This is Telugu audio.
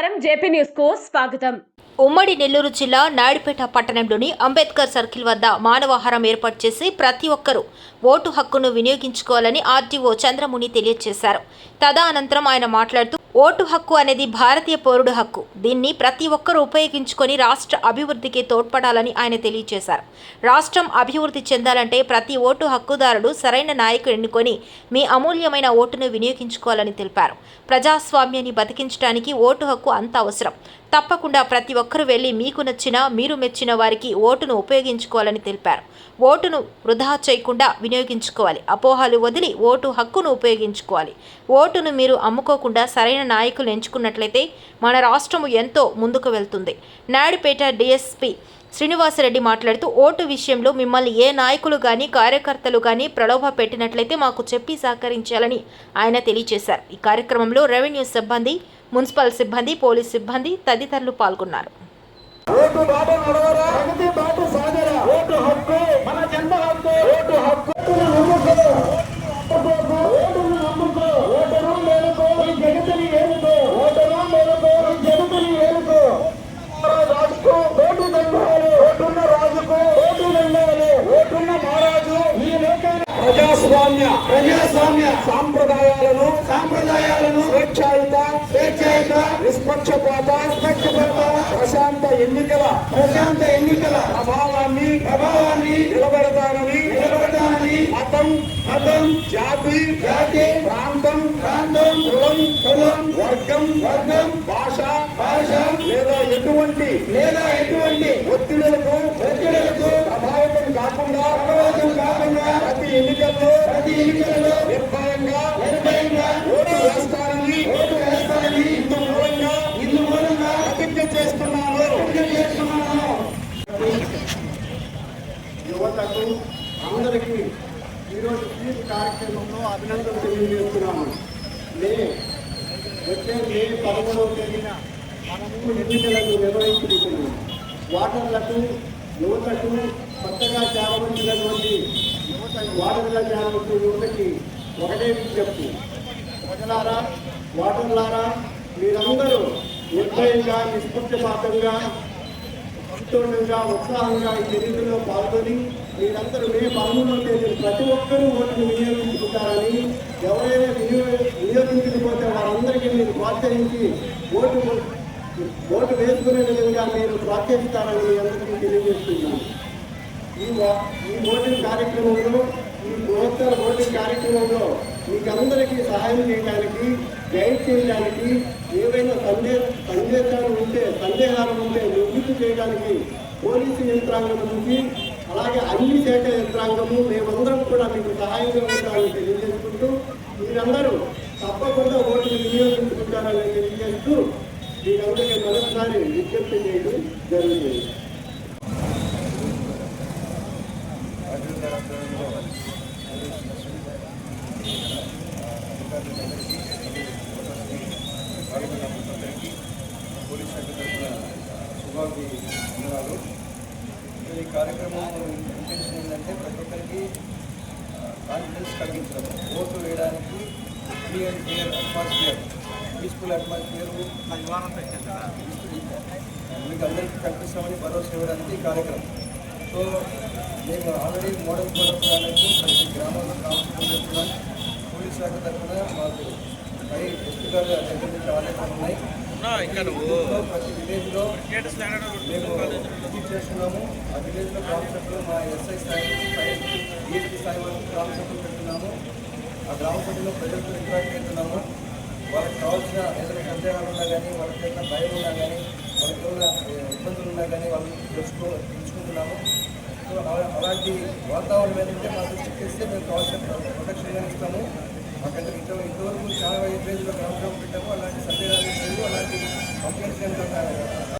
నమస్కారం. జేపీ న్యూస్కు స్వాగతం. ఉమ్మడి నెల్లూరు జిల్లా నాయుడుపేట పట్టణంలోని అంబేద్కర్ సర్కిల్ వద్ద మానవాహారం ఏర్పాటు చేసి ప్రతి ఒక్కరూ ఓటు హక్కును వినియోగించుకోవాలని ఆర్డీఓ చంద్రముని తెలియజేశారు. తదనంతరం ఆయన మాట్లాడుతూ ఓటు హక్కు అనేది భారతీయ పౌరుడు హక్కు. దీన్ని ప్రతి ఒక్కరూ ఉపయోగించుకొని రాష్ట్ర అభివృద్ధికి తోడ్పడాలని ఆయన తెలియజేశారు. రాష్ట్రం అభివృద్ధి చెందాలంటే ప్రతి ఓటు హక్కుదారుడు సరైన నాయకుడు ఎన్నుకొని మీ అమూల్యమైన ఓటును వినియోగించుకోవాలని తెలిపారు. ప్రజాస్వామ్యాన్ని బతికించడానికి ఓటు హక్కు అంత అవసరం. తప్పకుండా ప్రతి ఒక్కరూ వెళ్ళి మీకు నచ్చిన మీరు మెచ్చిన వారికి ఓటును ఉపయోగించుకోవాలని తెలిపారు. ఓటును వృధా చేయకుండా వినియోగించుకోవాలి. అపోహలు వదిలి ఓటు హక్కును ఉపయోగించుకోవాలి. ఓటును మీరు అమ్ముకోకుండా సరైన నాయకులు ఎంచుకున్నట్లయితే మన రాష్ట్రము ఎంతో ముందుకు వెళ్తుంది. నాయుడుపేట డిఎస్పీ శ్రీనివాసరెడ్డి మాట్లాడుతూ ఓటు విషయంలో మిమ్మల్ని ఏ నాయకులు కానీ కార్యకర్తలు కానీ ప్రలోభ పెట్టినట్లయితే మాకు చెప్పి సహకరించాలని ఆయన తెలియజేశారు. ఈ కార్యక్రమంలో రెవెన్యూ సిబ్బంది మున్సిపల్ సిబ్బంది పోలీస్ సిబ్బంది తదితరులు పాల్గొన్నారు. ప్రజాస్వామ్య ప్రజాస్వామ్య సాంప్రదాయాలను సాంప్రదాయాలను స్వేచ్ఛాయుత స్వేచ్ఛాయుత నిష్పక్షపాత నిష్పక్షపాత ప్రశాంత ఎన్నికల ప్రశాంత ఎన్నికల ప్రభావాన్ని ప్రభావాన్ని నిలబెడతానని నిలబెడతానని మతం మతం జాతి జాతి ప్రాంతం ప్రాంతం కులం కులం వర్గం వర్గం భాష భాష లేదా ఎటువంటి లేదా ఎటువంటి ఒత్తిడులకు ప్రతి ఎన్నికల్లో నిర్భయంగా నిర్భయంగా ఓటు వేస్తానని ఓటు వేస్తానని ఇందు మూలంగా ఇందు మూలంగా ప్రతిజ్ఞ చేస్తున్నాను. ప్రతిజ్ఞ చేస్తున్నాను. యువతకు అందరికీ ఈరోజు ఈ కార్యక్రమంలో అభినందనలు తెలియజేస్తున్నాము మే వచ్చే మే పదమూడవ తేదీన మనము ఎన్నికలను నిర్వహించుకుంటున్నాం ఓటర్లకు యువతకు కొత్తగా చేరవలసినటువంటి వాటర్ ఓటర్గా యువతకి ఒకటే విజ్ఞప్తి ప్రజలారా వాటర్లారా మీరందరూ నిర్భయంగా నిష్పక్షపాతంగా సంతోషంగా ఉత్సాహంగా ఈ చర్యలో పాల్గొని మీరందరూ మే పదమూడవ తేదీ ప్రతి ఒక్కరూ ఓటును వినియోగించుకుంటారని ఎవరైనా వినియోగ వినియోగించకపోతే వారందరికీ మీరు ప్రోత్సహించి ఓటు ఓటు వేసుకునే విధంగా మీరు ప్రోత్సహిస్తారని అందరికీ తెలియజేస్తుంది ఈ ఈ ఓటింగ్ కార్యక్రమంలో ఈ బృహత్తర ఓటింగ్ కార్యక్రమంలో మీకందరికీ సహాయం చేయడానికి గైడ్ చేయడానికి ఏవైనా సందే సందేశాలు ఉంటే సందేహాలు ఉంటే నివృత్తి చేయడానికి పోలీసు యంత్రాంగం నుంచి అలాగే అన్ని శాఖ యంత్రాంగము మేమందరం కూడా మీకు సహాయంగా ఉంటామని తెలియజేసుకుంటూ మీరందరూ తప్పకుండా ఓటును వినియోగించుకుంటారని తెలియజేస్తూ మీరందరికీ మరొకసారి విజ్ఞప్తి చేయడం జరుగుతుంది. పోలీస్ శాఖ తరఫున శుభాకి వందనాలు ఈ కార్యక్రమం ఇంటెన్షన్ ఏంటంటే ప్రతి ఒక్కరికి కాన్ఫిడెన్స్ కలిగించడం ఓటు వేయడానికి free and clear atmosphere peaceful atmosphere మీకు అందరికీ కల్పిస్తామని భరోసా ఇవ్వడానికి ఈ కార్యక్రమం సో మేము ఆల్రెడీ మోడల్ ప్లానెట్ ప్రతి గ్రామంలో కావాల్సిన పోలీస్ శాఖ తరఫున మాకు పై ఎస్పీ గారు దగ్గర నుంచి ఆదేశాలు ఉన్నాయి ప్రతి విలేజ్లో మేము విజిట్ చేస్తున్నాము. ఆ విలేజ్లో సభ్యులు మా ఎస్ఐ స్థాయి పై స్థాయి వరకు సభ్యులు పెడుతున్నాము. ఆ గ్రామ సభ్యుల్లో ప్రజలతో ఇంటరాక్ట్ చేస్తున్నాము. వాళ్ళకి కావాల్సిన ఏదైనా సందేహాలు ఉన్నా కానీ వాళ్ళకి ఏదైనా భయం ఉన్నా కానీ వాళ్ళకి ఏమైనా ఇబ్బందులు ఉన్నా కానీ వాళ్ళు తెలుసుకో తెలుసుకుంటున్నాము. సో అలాంటి వాతావరణం ఏంటంటే మా దృష్టికి తెస్తే మేము కావాల్సిన ప్రొటెక్షన్ ఇస్తాము. మాకంటే ఇంట్లో ఇంతవరకు చాలా విలేజ్లో గ్రామ పెట్టాము. అలాంటి సందేహాలు అలాంటి కంప్లైంట్స్